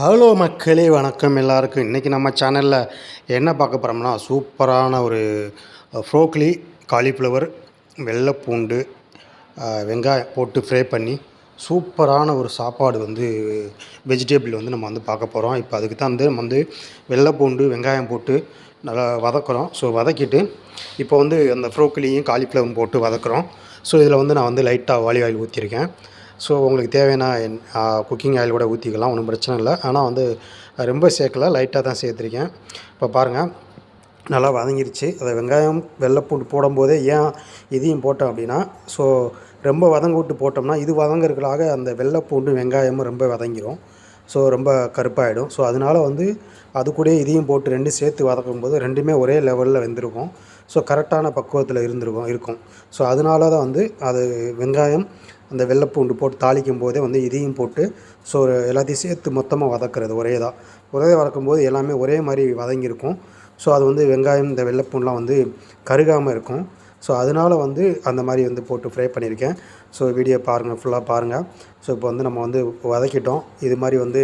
Hello மக்களே வணக்கம் எல்லாருக்கும். இன்றைக்கி நம்ம சேனலில் என்ன பார்க்க போகிறோம்னா சூப்பரான ஒரு ஃப்ரோக்லி காலிஃப்ளவர் வெள்ளைப்பூண்டு பூண்டு வெங்காயம் போட்டு ஃப்ரை பண்ணி சூப்பரான ஒரு சாப்பாடு வந்து வெஜிடேபிள் வந்து நம்ம வந்து பார்க்க போகிறோம் இப்போ அதுக்கு தான் வந்து நம்ம வந்து வெள்ளைப்பூண்டு வெங்காயம் போட்டு நல்லா வதக்குறோம். ஸோ வதக்கிட்டு இப்போ வந்து அந்த ஃப்ரோக்லியும் காலிஃப்ளவரும் போட்டு வதக்குறோம். ஸோ இதில் வந்து நான் வந்து லைட்டாக வாலி ஆயில் ஊற்றிருக்கேன் ஸோ உங்களுக்கு தேவையான குக்கிங் ஆயில் கூட ஊற்றிக்கலாம் ஒன்றும் பிரச்சனை இல்லை. ஆனால் வந்து ரொம்ப சேர்க்கல லைட்டாக தான் சேர்த்துருக்கேன். இப்போ பாருங்கள் நல்லா வதங்கிருச்சு. அதை வெங்காயம் வெள்ளைப்பூண்டு போடும்போதே ஏன் இதையும் போட்டோம் அப்படின்னா ஸோ ரொம்ப வதங்க விட்டு போட்டோம்னா இது வதங்கிறதுக்காக அந்த வெள்ளைப்பூண்டு வெங்காயமும் ரொம்ப வதங்கிடும் ஸோ ரொம்ப கருப்பாயிடும். ஸோ அதனால வந்து அது கூட இதையும் போட்டு ரெண்டும் சேர்த்து வதக்கும் போது ரெண்டுமே ஒரே லெவலில் வெந்திருக்கும். ஸோ கரெக்டான பக்குவத்தில் இருந்திருக்கும் இருக்கும். ஸோ அதனால தான் வந்து அது வெங்காயம் அந்த வெள்ளைப்பூண்டு போட்டு தாளிக்கும் போதே வந்து இதையும் போட்டு ஸோ எல்லாத்தையும் சேர்த்து மொத்தமாக வதக்குறது ஒரே தான் ஒரே வதக்கும் போது எல்லாமே ஒரே மாதிரி வதங்கியிருக்கும். ஸோ அது வந்து வெங்காயம் இந்த வெள்ளைப்பூண்டுலாம் வந்து கருகாமல் இருக்கும். ஸோ அதனால வந்து அந்த மாதிரி வந்து போட்டு ஃப்ரை பண்ணியிருக்கேன். ஸோ வீடியோ பாருங்கள் ஃபுல்லாக பாருங்கள் ஸோ இப்போ வந்து நம்ம வந்து வதக்கிட்டோம். இது மாதிரி வந்து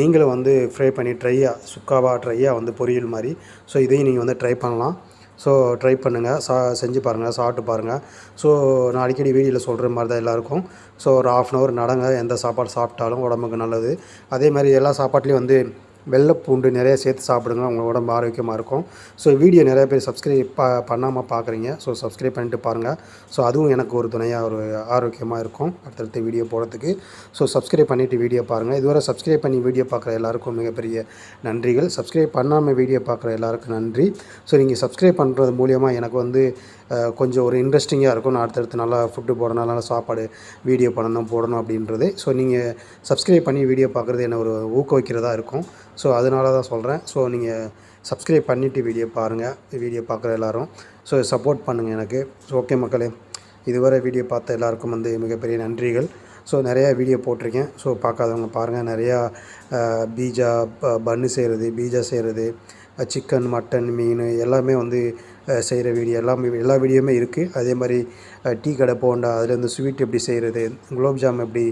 நீங்களும் வந்து ஃப்ரை பண்ணி ட்ரையாக சுக்காவாக ட்ரையாக வந்து பொரியல் மாதிரி. ஸோ இதையும் நீங்கள் வந்து ட்ரை பண்ணலாம். ஸோ ட்ரை பண்ணுங்கள் சா செஞ்சு பாருங்கள் சாப்பிட்டு பாருங்கள் ஸோ நான் அடிக்கடி வீடியோவில் சொல்கிற மாதிரி தான் எல்லாருக்கும். ஸோ ஒரு ஆஃப் அன் ஹவர் நடங்க. எந்த சாப்பாடு சாப்பிட்டாலும் உடம்புக்கு நல்லது. அதே மாதிரி எல்லா சாப்பாட்லேயும் வந்து வெள்ளைப்பூண்டு நிறைய சேர்த்து சாப்பிடுங்க உங்கள் உடம்பு ஆரோக்கியமாக இருக்கும். ஸோ வீடியோ நிறைய பேர் சப்ஸ்கிரைப் ப பண்ணாமல் பார்க்குறீங்க ஸோ சப்ஸ்கிரைப் பண்ணிட்டு பாருங்கள் ஸோ அதுவும் எனக்கு ஒரு துணையாக ஒரு ஆரோக்கியமாக இருக்கும் அடுத்தடுத்த வீடியோ போடுறதுக்கு. ஸோ சப்ஸ்கிரைப் பண்ணிவிட்டு வீடியோ பாருங்கள் இதுவரை சப்ஸ்கிரைப் பண்ணி வீடியோ பார்க்குற எல்லாருக்கும் மிகப்பெரிய நன்றிகள். சப்ஸ்கிரைப் பண்ணாமல் வீடியோ பார்க்குற எல்லாருக்கும் நன்றி. ஸோ நீங்கள் சப்ஸ்கிரைப் பண்ணுறது மூலியமாக எனக்கு வந்து கொஞ்சம் ஒரு இன்ட்ரெஸ்டிங்காக இருக்கும். நான் அடுத்தடுத்து நல்லா ஃபுட்டு போடணும் நல்லா சாப்பாடு வீடியோ பண்ணணும் போடணும் அப்படின்றது. ஸோ நீங்கள் சப்ஸ்கிரைப் பண்ணி வீடியோ பார்க்குறது என்ன ஒரு ஊக்குவிக்கிறதா இருக்கும். ஸோ அதனால தான் சொல்கிறேன். ஸோ நீங்கள் சப்ஸ்கிரைப் பண்ணிவிட்டு வீடியோ பாருங்கள் வீடியோ பார்க்குற எல்லாரும். ஸோ சப்போர்ட் பண்ணுங்கள் எனக்கு. ஸோ ஓகே மக்களே இதுவரை வீடியோ பார்த்த எல்லாருக்கும் வந்து மிகப்பெரிய நன்றிகள். ஸோ நிறையா வீடியோ போட்டிருக்கேன். ஸோ பார்க்காதவங்க பாருங்கள் நிறையா பீஜா ப- பன்னு செய்கிறது பீஜா செய்கிறது சிக்கன் மட்டன் மீன் எல்லாமே வந்து செய்கிற வீடியோ எல்லாமே எல்லா வீடியோவுமே இருக்குது அதே மாதிரி டீ கடை போண்டா அதில் வந்து ஸ்வீட் எப்படி செய்கிறது குலோப்ஜாம் எப்படி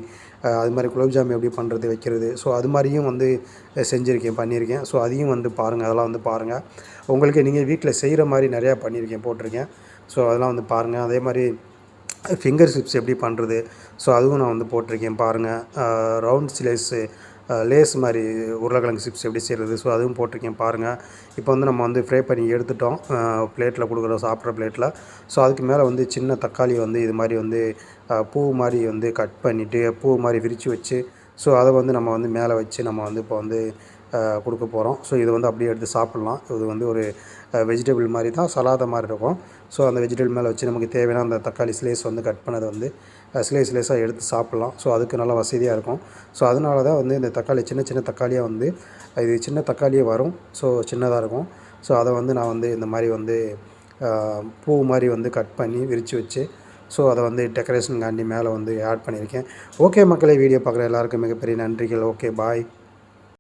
அது மாதிரி குலோப்ஜாம் எப்படி பண்ணுறது வைக்கிறது. ஸோ அது மாதிரியும் வந்து செஞ்சுருக்கேன் பண்ணியிருக்கேன் ஸோ அதையும் வந்து பாருங்கள் அதெல்லாம் வந்து பாருங்கள் உங்களுக்கு நீங்கள் வீட்டில் செய்கிற மாதிரி நிறையா பண்ணியிருக்கேன் போட்டிருக்கேன். ஸோ அதெல்லாம் வந்து பாருங்கள் அதே மாதிரி ஃபிங்கர் சிப்ஸ் எப்படி பண்ணுறது ஸோ அதுவும் நான் வந்து போட்டிருக்கேன் பாருங்கள் ரவுண்ட் ஸ்லேஸு லேஸ் மாதிரி உருளைக்கிழங்கு சிப்ஸ் எப்படி செய்கிறது ஸோ அதுவும் போட்டிருக்கேன் பாருங்கள் இப்போ வந்து நம்ம வந்து ஃப்ரை பண்ணி எடுத்துட்டோம். பிளேட்டில் கொடுக்குறோம் சாப்பிட்ற பிளேட்டில் ஸோ அதுக்கு மேலே வந்து சின்ன தக்காளி வந்து இது மாதிரி வந்து பூ மாதிரி வந்து கட் பண்ணிவிட்டு பூ மாதிரி விரித்து வச்சு ஸோ அதை வந்து நம்ம வந்து மேலே வச்சு நம்ம வந்து இப்போ வந்து கொடுக்க போகிறோம் ஸோ இது வந்து அப்படியே எடுத்து சாப்பிட்லாம். இது வந்து ஒரு வெஜிடபிள் மாதிரி தான் சலாத மாதிரி இருக்கும். ஸோ அந்த வெஜிடபிள் மேலே வச்சு நமக்கு தேவையான அந்த தக்காளி ஸ்லேஸ் வந்து கட் பண்ணதை வந்து ஸ்லேஸ் ஸ்லேஸாக எடுத்து சாப்பிட்லாம். ஸோ அதுக்கு நல்லா வசதியாக இருக்கும். ஸோ அதனால தான் வந்து இந்த தக்காளி சின்ன சின்ன தக்காளியாக வந்து இது சின்ன தக்காளியே வரும். ஸோ சின்னதாக இருக்கும். ஸோ அதை வந்து நான் வந்து இந்த மாதிரி வந்து பூ மாதிரி வந்து கட் பண்ணி விரித்து வச்சு ஸோ அதை வந்து டெக்கரேஷனுக்காண்டி மேலே வந்து ஆட் பண்ணியிருக்கேன். ஓகே மக்களே வீடியோ பார்க்குற எல்லாருக்கும் மிகப்பெரிய நன்றிகள். Okay bye